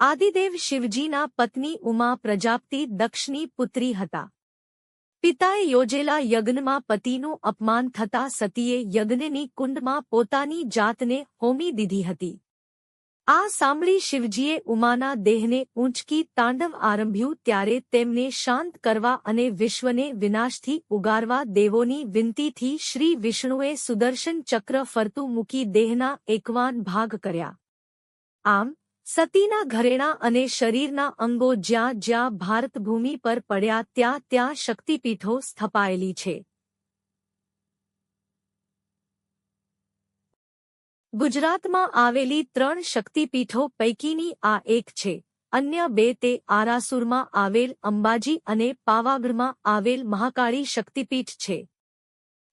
આદિદેવ શિવજીના પત્ની ઉમા પ્રજાપતિ દક્ષની પુત્રી હતા. પિતાએ યોજેલા યજ્ઞમાં પતિનું અપમાન થતા સતીએ યજ્ઞની કુંડમાં પોતાની જાતને હોમી દીધી હતી. આ સાંભળી શિવજીએ ઉમાના દેહને ઊંચકી તાંડવ આરંભ્યું ત્યારે તેમને શાંત કરવા અને વિશ્વને વિનાશથી ઉગારવા દેવોની વિનંતીથી શ્રી વિષ્ણુએ સુદર્શન ચક્ર ફરતું મૂકી દેહના એકવાન ભાગ કર્યા. આમ સતીના ઘરેણા અને શરીરના અંગો જ્યાં જ્યાં ભારતભૂમિ પર પડ્યા ત્યાં ત્યાં શક્તિપીઠો સ્થપાયેલી છે. ગુજરાતમાં આવેલી ત્રણ શક્તિપીઠો પૈકીની આ એક છે. અન્ય બે તે આરાસુરમાં આવેલ અંબાજી અને પાવાગઢમાં આવેલ મહાકાળી શક્તિપીઠ છે.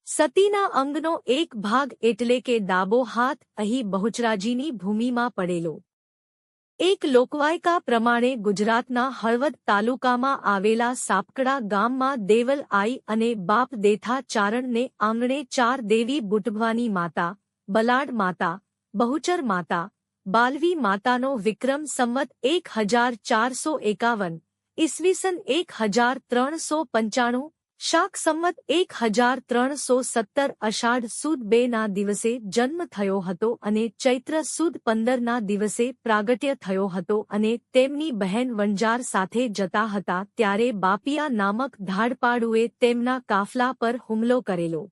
સતીના અંગનો એક ભાગ એટલે કે ડાબો હાથ અહીં બહુચરાજીની ભૂમિમાં પડેલો. એક લોકવાયકા પ્રમાણે ગુજરાતના હળવદ તાલુકામાં આવેલા સાપકડા ગામમાં દેવલ આઈ અને બાપ દેથા ચારણને આંગણે ચાર દેવી બુટભવાની માતા, બલાડ માતા, બહુચર માતા, બાલવી માતાનો વિક્રમ સંવત એક હજાર ચારસો એકાવન, ઈસવીસન એક હજાર ત્રણસો પંચાણું શાક સંમત એક હજાર ત્રણસો સત્તર અષાઢ સુદ બેના દિવસે જન્મ થયો હતો અને ચૈત્ર સુદ પંદરના દિવસે પ્રાગટ્ય થયો હતો અને તેમની બહેન વંજાર સાથે જતા હતા ત્યારે બાપિયા નામક ધાડપાડુએ તેમના કાફલા પર હુમલો કરેલો.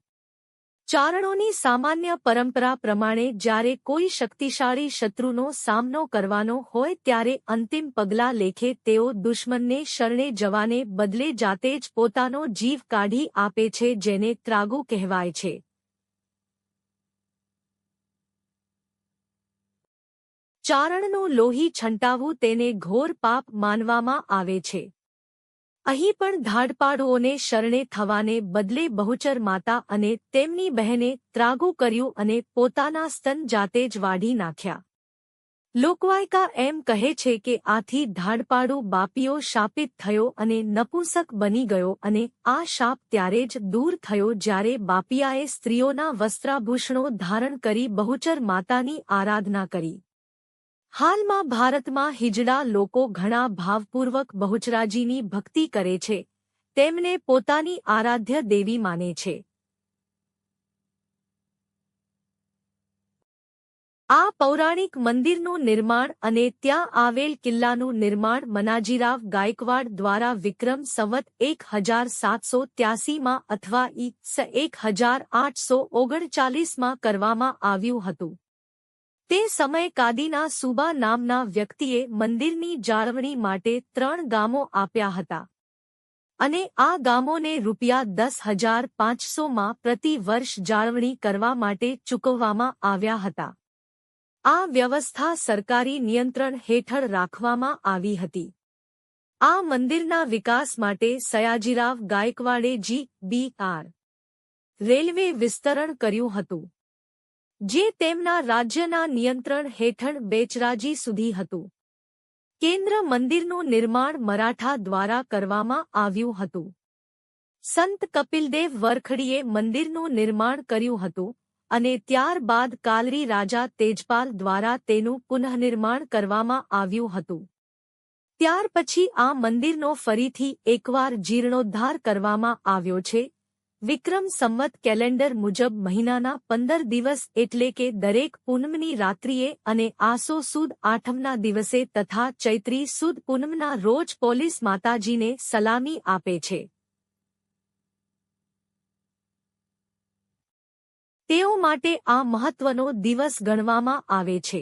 ચારણોની સામાન્ય પરંપરા પ્રમાણે જ્યારે કોઈ શક્તિશાળી શત્રુનો સામનો કરવાનો હોય ત્યારે અંતિમ પગલાં લેખે તેઓ દુશ્મનને શરણે જવાને બદલે જાતે જ પોતાનો જીવ કાઢી આપે છે જેને ત્રાગુ કહેવાય છે. ચારણનું લોહી છંટાવવું તેને ઘોર પાપ માનવામાં આવે છે. અહીં પણ ધાડપાડુઓને શરણે થવાને બદલે બહુચર માતા અને તેમની બહેને ત્રાગુ કર્યું અને પોતાના સ્તન જાતે જ વાઢી નાખ્યા. લોકવાયકા એમ કહે છે કે આથી ધાડપાડુ બાપીઓ શાપિત થયો અને નપુંસક બની ગયો અને આ શાપ ત્યારે જ દૂર થયો જ્યારે બાપિયાએ સ્ત્રીઓના વસ્ત્રાભૂષણો ધારણ કરી બહુચર માતાની આરાધના કરી. હાલમાં ભારતમાં હિજડા લોકો ઘણા ભાવપૂર્વક બહુચરાજીની ભક્તિ કરે છે. તેમને પોતાની આરાધ્ય દેવી માને છે. આ પૌરાણિક મંદિરનું નિર્માણ અને ત્યાં આવેલ કિલ્લાનું નિર્માણ મનાજીરાવ ગાયકવાડ દ્વારા વિક્રમ સંવત એક હજાર સાતસો ત્યાસીમાં અથવા ઈ સ એક હજાર આઠસો ઓગણચાલીસમાં કરવામાં આવ્યું હતું. તે સમયે કાદીના સુબા નામના વ્યક્તિએ મંદિરની જાળવણી માટે ત્રણ ગામો આપ્યા હતા. અને આ ગામોને રૂપિયા દસ હજાર પાંચસોમાં પ્રતિ વર્ષ જાળવણી કરવા માટે ચૂકવવામાં આવ્યા હતા. આ વ્યવસ્થા સરકારી નિયંત્રણ હેઠળ રાખવામાં આવી હતી. આ મંદિરના વિકાસ માટે સયાજીરાવ ગાયકવાડે જી બી આર. રેલવે વિસ્તરણ કર્યું હતું. જે તેમના રાજ્યના નિયંત્રણ હેઠળ બેચરાજી સુધી હતું. કેન્દ્ર મંદિરનું નિર્માણ મરાઠા દ્વારા કરવામાં આવ્યું હતું. સંત કપિલદેવ વરખડીએ મંદિરનું નિર્માણ કર્યું હતું અને ત્યારબાદ કાલરી રાજા તેજપાલ દ્વારા તેનું પુનઃનિર્માણ કરવામાં આવ્યું હતું. ત્યાર પછી આ મંદિરનો ફરીથી એકવાર જીર્ણોદ્ધાર કરવામાં આવ્યો છે વિક્રમ સંમત કેલેન્ડર મુજબ મહિનાના પંદર દિવસ એટલે કે દરેક પૂનમની રાત્રિએ અને આસો સુદ આઠમના દિવસે તથા ચૈત્રી સુદ પૂનમના રોજ પોલીસ માતાજીને સલામી આપે છે. તેઓ માટે આ મહત્વનો દિવસ ગણવામાં આવે છે.